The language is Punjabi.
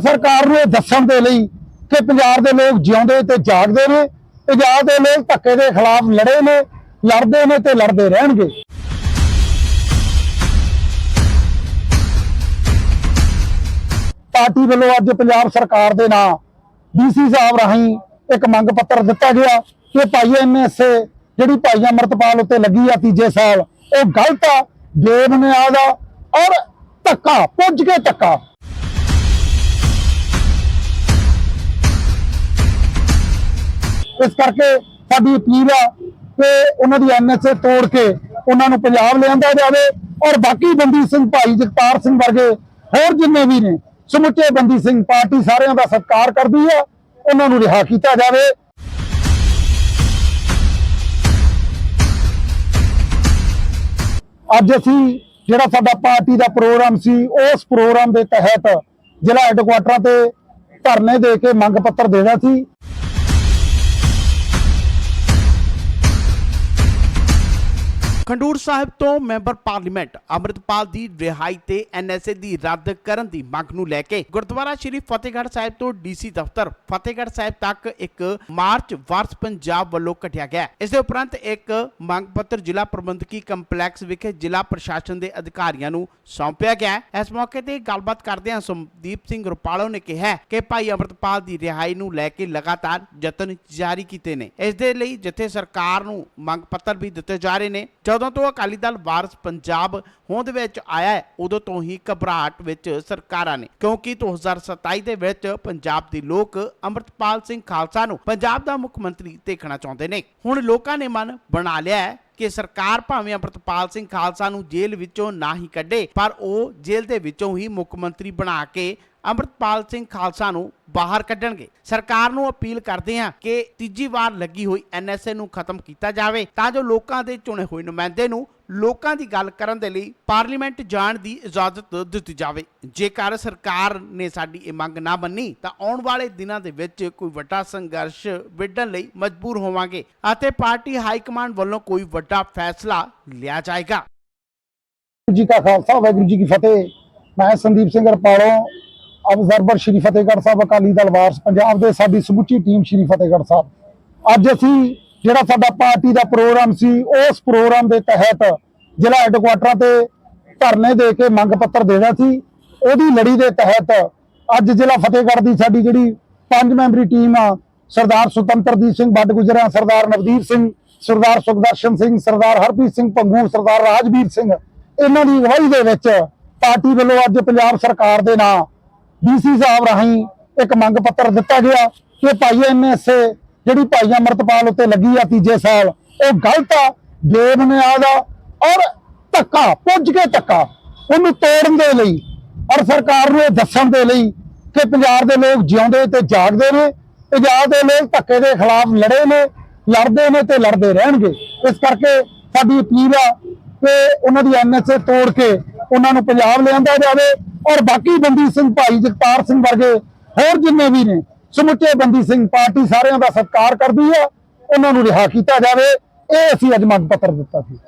ਸਰਕਾਰ ਨੂੰ ਇਹ ਦੱਸਣ ਦੇ ਲਈ ਕਿ ਪੰਜਾਬ ਦੇ ਲੋਕ ਜਿਉਂਦੇ ਤੇ ਜਾਗਦੇ ਨੇ, ਪੰਜਾਬ ਦੇ ਲੋਕ ਧੱਕੇ ਦੇ ਖਿਲਾਫ ਲੜੇ ਨੇ, ਲੜਦੇ ਨੇ ਤੇ ਲੜਦੇ ਰਹਿਣਗੇ। ਪਾਰਟੀ ਵੱਲੋਂ ਅੱਜ ਪੰਜਾਬ ਸਰਕਾਰ ਦੇ ਨਾਂ ਡੀਸੀ ਸਾਹਿਬ ਰਾਹੀਂ ਇੱਕ ਮੰਗ ਪੱਤਰ ਦਿੱਤਾ ਗਿਆ ਕਿ ਭਾਈ ਐਮਐਸਏ ਜਿਹੜੀ ਭਾਈ ਅਮਰਤਪਾਲ ਉੱਤੇ ਲੱਗੀ ਆ ਤੀਜੇ ਸਾਲ, ਉਹ ਗਲਤ ਆ ਬੇਬੁਨਿਆਦ ਆ ਔਰ ਧੱਕਾ, ਪੁੱਜ ਕੇ ਧੱਕਾ। ਇਸ ਕਰਕੇ ਸਾਡੀ ਅਪੀਲ ਆ ਕਿ ਉਹਨਾਂ ਦੀ ਐਨਐਸਏ ਤੋੜ ਕੇ ਉਹਨਾਂ ਨੂੰ ਪੰਜਾਬ ਲਿਆਂਦਾ ਜਾਵੇ ਔਰ ਬਾਕੀ ਬੰਦੀ ਸਿੰਘ ਭਾਈ ਜਗਤਾਰ ਸਿੰਘ ਵਰਗੇ ਹੋਰ ਜਿੰਨੇ ਵੀ ਨੇ, ਸਮੁੱਚੇ ਬੰਦੀ ਸਿੰਘ ਪਾਰਟੀ ਸਾਰਿਆਂ ਦਾ ਸਤਿਕਾਰ ਕਰਦੀ ਆ ਉਹਨਾਂ ਨੂੰ ਰਿਹਾ ਕੀਤਾ ਜਾਵੇ। ਅੱਜ ਅਸੀਂ ਜਿਹੜਾ ਸਾਡਾ ਪਾਰਟੀ ਦਾ ਪ੍ਰੋਗਰਾਮ ਸੀ, ਉਸ ਪ੍ਰੋਗਰਾਮ ਦੇ ਤਹਿਤ ਜ਼ਿਲ੍ਹਾ ਹੈੱਡਕੁਆਟਰਾਂ ਤੇ ਧਰਨੇ ਦੇ ਕੇ ਮੰਗ ਪੱਤਰ ਦੇਣਾ ਸੀ। ਖੰਡੂਰ ਸਾਹਿਬ ਤੋਂ ਮੈਂਬਰ ਪਾਰਲੀਮੈਂਟ ਅੰਮ੍ਰਿਤਪਾਲ ਦੀ ਰਿਹਾਈ ਤੇ ਐਨਐਸਏ ਦੀ ਰੱਦ ਕਰਨ ਦੀ ਮੰਗ ਨੂੰ ਲੈ ਕੇ ਗੁਰਦੁਆਰਾ ਸ਼੍ਰੀ ਫਤਿਹਗੜ੍ਹ ਸਾਹਿਬ ਤੋਂ ਡੀਸੀ ਦਫ਼ਤਰ ਫਤਿਹਗੜ੍ਹ ਸਾਹਿਬ ਤੱਕ ਇੱਕ ਮਾਰਚ ਵਾਰਸ ਪੰਜਾਬ ਵੱਲੋਂ ਕੱਢਿਆ ਗਿਆ ਇਸ ਦੇ ਉਪਰੰਤ ਇੱਕ ਮੰਗ ਪੱਤਰ ਜ਼ਿਲ੍ਹਾ ਪ੍ਰਬੰਧਕੀ ਕੰਪਲੈਕਸ ਵਿਖੇ ਜ਼ਿਲ੍ਹਾ ਪ੍ਰਸ਼ਾਸਨ ਦੇ ਅਧਿਕਾਰੀਆਂ ਨੂੰ ਸੌਂਪਿਆ ਗਿਆ ਇਸ ਮੌਕੇ ਤੇ ਗੱਲਬਾਤ ਕਰਦਿਆਂ ਸੁਮਦੀਪ ਸਿੰਘ ਰੁਪਾਲੋ ਨੇ ਕਿਹਾ ਕਿ ਭਾਈ ਅੰਮ੍ਰਿਤਪਾਲ ਦੀ ਰਿਹਾਈ ਨੂੰ ਲੈ ਕੇ ਲਗਾਤਾਰ ਯਤਨ ਜਾਰੀ ਕੀਤੇ ਨੇ। ਇਸ ਦੇ ਲਈ ਜਿੱਥੇ ਸਰਕਾਰ ਨੂੰ ਮੰਗ ਪੱਤਰ ਵੀ ਦਿੱਤੇ ਜਾ ਰਹੇ ਨੇ, ਜਦੋਂ ਤੋਂ ਅਕਾਲੀ ਦਲ ਵਾਰਸ ਪੰਜਾਬ ਹੋਂਦ ਵਿੱਚ ਆਇਆ ਹੈ, ਉਦੋਂ ਤੋਂ ਹੀ ਘਬਰਾਹਟ ਵਿੱਚ ਸਰਕਾਰਾਂ ਨੇ। ਕਿਉਂਕਿ 2027 ਦੇ ਵਿੱਚ ਪੰਜਾਬ ਦੇ ਲੋਕ ਅੰਮ੍ਰਿਤਪਾਲ ਸਿੰਘ ਖਾਲਸਾ ਨੂੰ ਪੰਜਾਬ ਦਾ ਮੁੱਖ ਮੰਤਰੀ ਦੇਖਣਾ ਚਾਹੁੰਦੇ ਨੇ। ਹੁਣ ਲੋਕਾਂ ਨੇ ਮਨ ਬਣਾ ਲਿਆ ਹੈ ਕਿ ਸਰਕਾਰ ਭਾਵੇਂ ਅੰਮ੍ਰਿਤਪਾਲ ਸਿੰਘ ਖਾਲਸਾ ਨੂੰ ਜੇਲ੍ਹ ਵਿੱਚੋਂ ਨਾ ਹੀ ਕੱਢੇ, ਪਰ ਉਹ ਜੇਲ੍ਹ ਦੇ ਵਿੱਚੋਂ ਹੀ ਮੁੱਖ ਮੰਤਰੀ ਬਣਾ ਕੇ ਅੰਮ੍ਰਿਤਪਾਲ ਸਿੰਘ ਖਾਲਸਾ ਨੂੰ ਬਾਹਰ ਕੱਢਣਗੇ। ਸਰਕਾਰ ਨੂੰ ਅਪੀਲ ਕਰਦੇ ਹਾਂ ਕਿ ਤੀਜੀ ਵਾਰ ਲੱਗੀ ਹੋਈ ਐਨਐਸਏ ਨੂੰ ਖਤਮ ਕੀਤਾ ਜਾਵੇ ਤਾਂ ਜੋ ਲੋਕਾਂ ਦੇ ਚੁਣੇ ਹੋਏ ਨੁਮਾਇੰਦੇ ਨੂੰ ਲੋਕਾਂ ਦੀ ਗੱਲ ਕਰਨ ਦੇ ਲਈ ਪਾਰਲੀਮੈਂਟ ਜਾਣ ਦੀ ਇਜਾਜ਼ਤ ਦਿੱਤੀ ਜਾਵੇ। ਜੇਕਰ ਸਰਕਾਰ ਨੇ ਸਾਡੀ ਇਹ ਮੰਗ ਨਾ ਮੰਨੀ, ਤਾਂ ਆਉਣ ਵਾਲੇ ਦਿਨਾਂ ਦੇ ਵਿੱਚ ਕੋਈ ਵੱਡਾ ਸੰਘਰਸ਼ ਵਿੱਢਣ ਲਈ ਮਜਬੂਰ ਹੋਵਾਂਗੇ ਅਤੇ ਪਾਰਟੀ ਹਾਈ ਕਮਾਂਡ ਵੱਲੋਂ ਕੋਈ ਵੱਡਾ ਫੈਸਲਾ ਲਿਆ ਜਾਏਗਾ। ਵਾਹਿਗੁਰੂ ਜੀ ਕਾ ਖਾਲਸਾ, ਵਾਹਿਗੁਰੂ ਜੀ ਕੀ ਫਤਿਹ। ਮੈਂ ਸੰਦੀਪ ਸਿੰਘ ਰਪਾਲੋਂ ਅਬਜ਼ਰਵਰ ਸ਼੍ਰੀ ਫਤਿਹਗੜ੍ਹ ਸਾਹਿਬ, ਅਕਾਲੀ ਦਲ ਵਾਰਸ ਪੰਜਾਬ ਦੇ ਸਾਡੀ ਸਮੁੱਚੀ ਟੀਮ ਸ਼੍ਰੀ ਫਤਿਹਗੜ੍ਹ ਸਾਹਿਬ। ਅੱਜ ਅਸੀਂ ਜਿਹੜਾ ਸਾਡਾ ਪਾਰਟੀ ਦਾ ਪ੍ਰੋਗਰਾਮ ਸੀ, ਉਸ ਪ੍ਰੋਗਰਾਮ ਦੇ ਤਹਿਤ ਜ਼ਿਲ੍ਹਾ ਹੈੱਡਕੁਆਟਰਾਂ ਤੇ ਧਰਨੇ ਦੇ ਕੇ ਮੰਗ ਪੱਤਰ ਦੇਣਾ ਸੀ। ਉਹਦੀ ਲੜੀ ਦੇ ਤਹਿਤ ਅੱਜ ਜ਼ਿਲ੍ਹਾ ਫਤਿਹਗੜ੍ਹ ਦੀ ਸਾਡੀ ਜਿਹੜੀ ਪੰਜ ਮੈਂਬਰੀ ਟੀਮ ਆ, ਸਰਦਾਰ ਸੁਤੰਤਰਦੀਪ ਸਿੰਘ ਬੱਡ ਗੁਜਰਾ ਸਰਦਾਰ ਨਵਦੀਪ ਸਿੰਘ, ਸਰਦਾਰ ਸੁਖਦਰਸ਼ਨ ਸਿੰਘ, ਸਰਦਾਰ ਹਰਪ੍ਰੀਤ ਸਿੰਘ ਪੰਗੂ ਸਰਦਾਰ ਰਾਜਵੀਰ ਸਿੰਘ। ਇਹਨਾਂ ਦੀ ਅਗਵਾਈ ਦੇ ਵਿੱਚ ਪਾਰਟੀ ਵੱਲੋਂ ਅੱਜ ਪੰਜਾਬ ਸਰਕਾਰ ਦੇ ਨਾਂ ਡੀਸੀ ਸਾਹਿਬ ਰਾਹੀਂ ਇੱਕ ਮੰਗ ਪੱਤਰ ਦਿੱਤਾ ਗਿਆ ਕਿ ਭਾਈ ਐਮਐਸਏ ਜਿਹੜੀ ਭਾਈ ਅਮਰਤਪਾਲ ਉੱਤੇ ਲੱਗੀ ਆ ਤੀਜੇ ਸਾਲ, ਉਹ ਗਲਤ ਆ ਬੇਬੁਨਿਆਦ ਆ ਔਰ ਧੱਕਾ, ਪੁੱਜ ਕੇ ਧੱਕਾ। ਉਹਨੂੰ ਤੋੜਨ ਦੇ ਲਈ ਔਰ ਸਰਕਾਰ ਨੂੰ ਇਹ ਦੱਸਣ ਦੇ ਲਈ ਕਿ ਪੰਜਾਬ ਦੇ ਲੋਕ ਜਿਉਂਦੇ ਤੇ ਜਾਗਦੇ ਨੇ, ਪੰਜਾਬ ਦੇ ਲੋਕ ਧੱਕੇ ਦੇ ਖਿਲਾਫ ਲੜੇ ਨੇ, ਲੜਦੇ ਨੇ ਤੇ ਲੜਦੇ ਰਹਿਣਗੇ। ਇਸ ਕਰਕੇ ਸਾਡੀ ਅਪੀਲ ਆ ਕਿ ਉਹਨਾਂ ਦੀ ਐਨਐਸਏ ਤੋੜ ਕੇ ਉਹਨਾਂ ਨੂੰ ਪੰਜਾਬ ਲਿਆਂਦਾ ਜਾਵੇ ਔਰ ਬਾਕੀ ਬੰਦੀ ਸਿੰਘ ਭਾਈ ਜਗਤਾਰ ਸਿੰਘ ਵਰਗੇ ਹੋਰ ਜਿੰਨੇ ਵੀ ਨੇ, ਸਮੁੱਚੇ ਬੰਦੀ ਸਿੰਘ ਪਾਰਟੀ ਸਾਰਿਆਂ ਦਾ ਸਤਿਕਾਰ ਕਰਦੀ ਆ ਉਹਨਾਂ ਨੂੰ ਰਿਹਾ ਕੀਤਾ ਜਾਵੇ, ਇਹ ਅਸੀਂ ਅੱਜ ਮੰਗ ਪੱਤਰ ਦਿੱਤਾ ਸੀ।